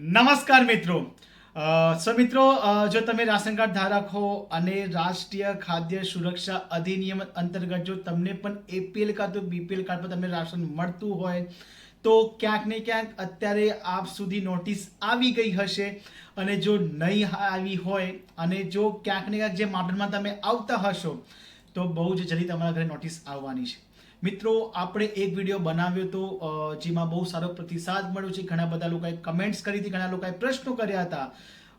નમસ્કાર મિત્રો. સો મિત્રો જો તમે રાશન કાર્ડ ધારક હો અને રાષ્ટ્રીય ખાદ્ય સુરક્ષા અધિનિયમ અંતર્ગત જો તમને પણ એપીએલ કાં તો બીપીએલ કાર્ડ પર તમને રાશન મળતું હોય, તો ક્યાંક ને ક્યાંક અત્યારે આપ સુધી નોટિસ આવી ગઈ હશે. અને જો નહીં આવી હોય અને જો ક્યાંક ને ક્યાંક જે માપદંડમાં તમે આવતા હશો, તો બહુ જ જલ્દી તમારા ઘરે નોટિસ આવવાની છે. મિત્રો, આપણે એક વીડિયો બનાવ્યો હતો જેમાં બહુ સારો પ્રતિસાદ મળ્યો છે. ઘણા બધા લોકોએ કમેન્ટ્સ કરી હતી, ઘણા લોકોએ પ્રશ્નો કર્યા હતા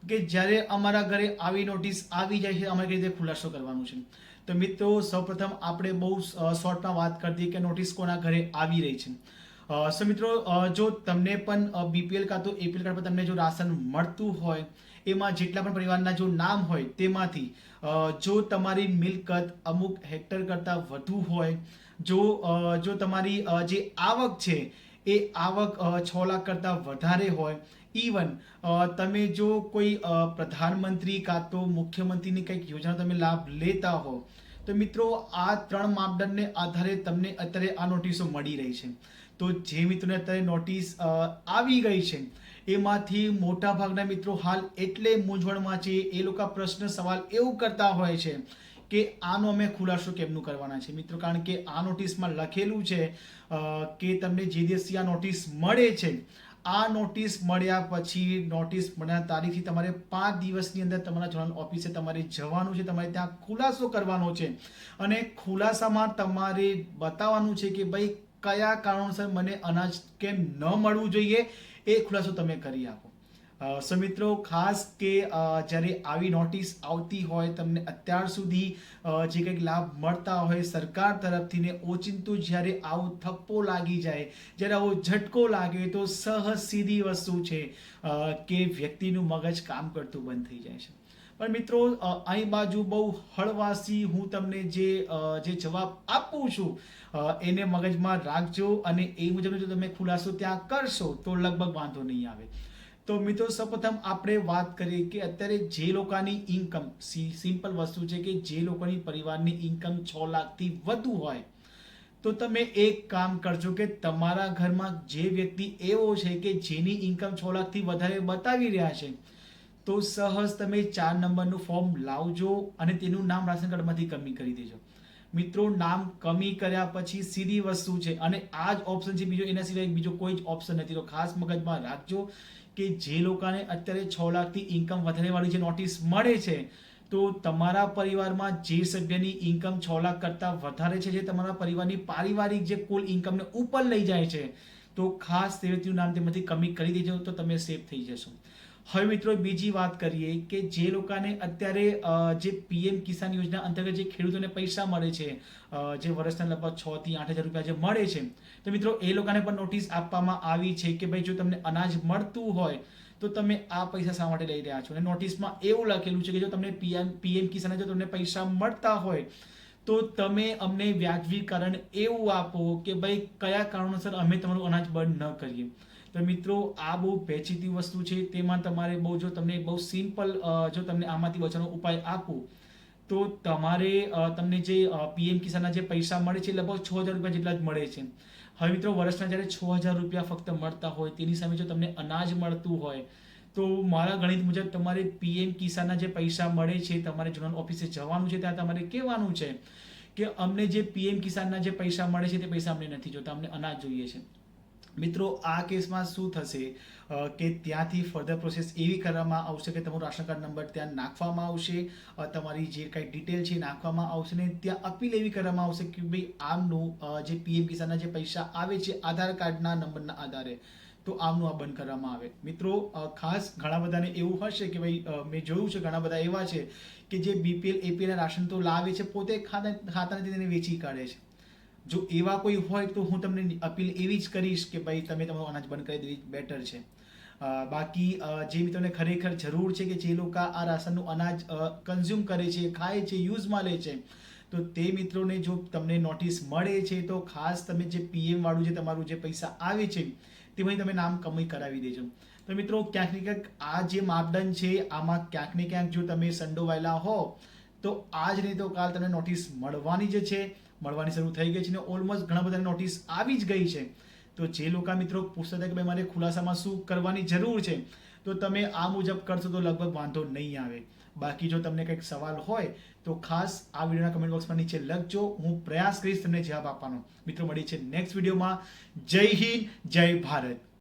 કે જ્યારે અમારા ઘરે આવી નોટિસ આવી જાય છે, અમારે કઈ રીતે ખુલાસો કરવાનું છે. તો મિત્રો, સૌપ્રથમ આપણે બહુ શોર્ટમાં વાત કરી કે નોટિસ કોના ઘરે આવી રહી છે. સો મિત્રો જો તમને પણ બીપીએલ કાં તો એપીએલ કાર્ડ પર તમને જો રાશન મળતું હોય, એમાં જેટલા પણ પરિવારના જો નામ હોય, તેમાંથી જો તમારી મિલકત અમુક હેક્ટર કરતાં વધુ હોય, જો જો તમારી જે આવક છે, એ આવક છ લાખ કરતાં વધારે હોય ઇવન તમે જો કોઈ પ્રધાનમંત્રી કાં તો મુખ્યમંત્રીની કંઈક યોજના તમે લાભ લેતા હો તો મિત્રો, આ ત્રણ માપદંડને આધારે તમને અત્યારે આ નોટિસો મળી રહી છે. તો જે મિત્રોને અત્યારે નોટિસ આવી ગઈ છે, એમાંથી મોટા ભાગના મિત્રો હાલ એટલે મૂંઝવણમાં છે, એ લોકો પ્રશ્ન, સવાલ એવું કરતા હોય છે કે આનો અમે ખુલાસો કેમનું કરવાના છે? મિત્રો, કારણ કે આ નોટિસમાં લખેલું છે કે તમને જે દિવસથી આ નોટિસ મળે છે આ નોટિસ મળ્યા પછી નોટિસ મળ્યા તારીખથી તમારે પાંચ દિવસની અંદર તમારા જોડાણ ઓફિસે તમારે જવાનું છે, તમારે ત્યાં ખુલાસો કરવાનો છે. અને ખુલાસામાં તમારે બતાવવાનું છે કે ભાઈ કયા કારણોસર મને અનાજ કેમ ન મળવું જોઈએ, એ ખુલાસો તમે કરી આપો. સો મિત્રો, ખાસ કે જ્યારે આવી નોટિસ આવતી હોય, તમને અત્યાર સુધી જે કંઈક લાભ મળતા હોય સરકાર તરફથી ને, ઓચિંતું જ્યારે આવો થપ્પો લાગી જાય, જ્યારે આવો ઝટકો લાગે તો સહજ સીધી વસ્તુ છે કે વ્યક્તિનું મગજ કામ કરતું બંધ થઈ જાય છે. પણ મિત્રો અહીં બાજુ બહુ હળવાસી હું તમને જે જે જવાબ આપું છું એને મગજમાં રાખજો અને એ મુજબ જો તમે ખુલાસો ત્યાં કરશો, તો લગભગ વાંધો નહીં આવે. તો મિત્રો સૌપ્રથમ આપણે વાત કરીએ કે અત્યારે જે લોકોની ઇન્કમ સિમ્પલ વસ્તુ છે કે જે લોકોની પરિવારની ઇન્કમ છ લાખથી વધુ હોય, તો તમે એક કામ કરજો કે તમારા ઘરમાં જે વ્યક્તિ એવો છે કે જેની ઇન્કમ છ લાખથી વધારે બતાવી રહ્યા છે, તો સહજ તમે ચાર નંબરનું ફોર્મ લાવજો અને તેનું નામ રાશન કાર્ડમાંથી કમી કરી દેજો. મિત્રો, નામ કમી કર્યા પછી સીધી વસ્તુ છે અને આ જ ઓપ્શન છે બીજો એના સિવાય બીજો કોઈ જ ઓપ્શન નથી. તો ખાસ મગજમાં રાખજો કે જે લોકોને અત્યારે છ લાખથી ઇન્કમ વધારેવાળી જે નોટિસ મળે છે, તો તમારા પરિવારમાં જે સભ્યની ઇન્કમ છ લાખ કરતાં વધારે છે, જે તમારા પરિવારની પારિવારિક જે કુલ ઇન્કમને ઉપર લઈ જાય છે, તો ખાસ તે નામ તેમાંથી કમી કરી દેજો, તો તમે સેફ થઈ જશો. હવે મિત્રો બીજી વાત કરીએ કે જે લોકોને અત્યારે જે પીએમ કિસાન યોજના અંતર્ગત જે ખેડૂતોને પૈસા મળે છે જે વર્ષના લગભગ છ થી આઠ હજાર રૂપિયા જે મળે છે, તો મિત્રો એ લોકોને પણ નોટિસ આપવામાં આવી છે કે ભાઈ જો તમને અનાજ મળતું હોય, તો તમે આ પૈસા શા માટે લઈ રહ્યા છો? અને નોટિસમાં એવું લખેલું છે કે જો તમને પીએમ પીએમ કિસાન જો તમને પૈસા મળતા હોય તો તમે અમને વ્યાજબીકરણ એવું આપો કે ભાઈ કયા કારણોસર અમે તમારું અનાજ બંધ ન કરીએ. તો મિત્રો, આ બહુ પેચીતી વસ્તુ છે. તેમાં તમારે બહુ જો તમને બહુ સિમ્પલ જો તમને આમાંથી બચવાનો ઉપાય આપો, તો તમારે તમને જે પીએમ કિસાનના જે પૈસા મળે છે લગભગ છ હજાર રૂપિયા જેટલા જ મળે છે. હવે મિત્રો વર્ષના જ્યારે છ હજાર રૂપિયા ફક્ત મળતા હોય, તેની સામે જો તમને અનાજ મળતું હોય તો મારા ગણિત મુજબ તમારે પીએમ કિસાનના જે પૈસા મળે છે, તમારે જોડાણ ઓફિસે જવાનું છે, ત્યાં તમારે કહેવાનું છે કે અમને જે પીએમ કિસાનના જે પૈસા મળે છે, તે પૈસા અમને નથી જોતા, અમને અનાજ જોઈએ છે. મિત્રો, આ કેસમાં શું થશે? કે ત્યાંથી ફર્ધર પ્રોસેસ એવી કરવામાં આવશે કે તમારું રાશન કાર્ડ નંબર ત્યાં નાખવામાં આવશે તમારી જે કાંઈ ડિટેલ છે નાખવામાં આવશે ને ત્યાં અપીલ એવી કરવામાં આવશે કે ભાઈ આમનું જે પીએમ કિસાનના જે પૈસા આવે છે, આધાર કાર્ડના નંબરના આધારે. તો આમનું આ બંધ કરવામાં આવે. મિત્રો ખાસ ઘણા બધાને એવું હશે કે ભાઈ મેં જોયું છે ઘણા બધા એવા છે કે જે બીપીએલ એપીએલ રાશન તો લાવે છે, પોતે ખાતા ખાતાને તેને વેચી કાઢે છે. જો એવા કોઈ હોય તો હું તમને અપીલ એવી જ કરીશ કે ભાઈ, તમે તમારું અનાજ બંધ કરી દેવી બેટર છે. બાકી જે મિત્રોને ખરેખર જરૂર છે કે જે લોકો આ રાશનનું અનાજ કન્ઝ્યુમ કરે છે, ખાય છે યુઝમાં લે છે, તો તે મિત્રોને જો તમને નોટિસ મળે છે, તો ખાસ તમે જે પીએમ વાળું જે તમારું જે પૈસા આવે છે તેમાં તમે નામ કમાઈ કરાવી દેજો. તો મિત્રો, ક્યાંક ને ક્યાંક આ જે માપદંડ છે, આમાં ક્યાંક ને ક્યાંક જો તમે સંડોવાયેલા હો, તો આજ નહીં તો કાલ તમને નોટિસ મળવાની જ છે, મળવાની શરૂ થઈ ગઈ છે ને ઓલમોસ્ટ ઘણા બધા નોટિસ આવી જ ગઈ છે. તો જે લોકો મિત્રો પૂછતા હતા કે ભાઈ, મારે ખુલાસામાં શું કરવાની જરૂર છે? તો તમે આ મુજબ કરશો તો લગભગ વાંધો નહીં આવે. બાકી જો તમને કંઈક સવાલ હોય, તો ખાસ આ વિડીયોના કમેન્ટ બોક્સમાં નીચે લખજો. હું પ્રયાસ કરીશ તમને જવાબ આપવાનો. મિત્રો મળી છે નેક્સ્ટ વિડીયોમાં. જય હિન્દ, જય ભારત.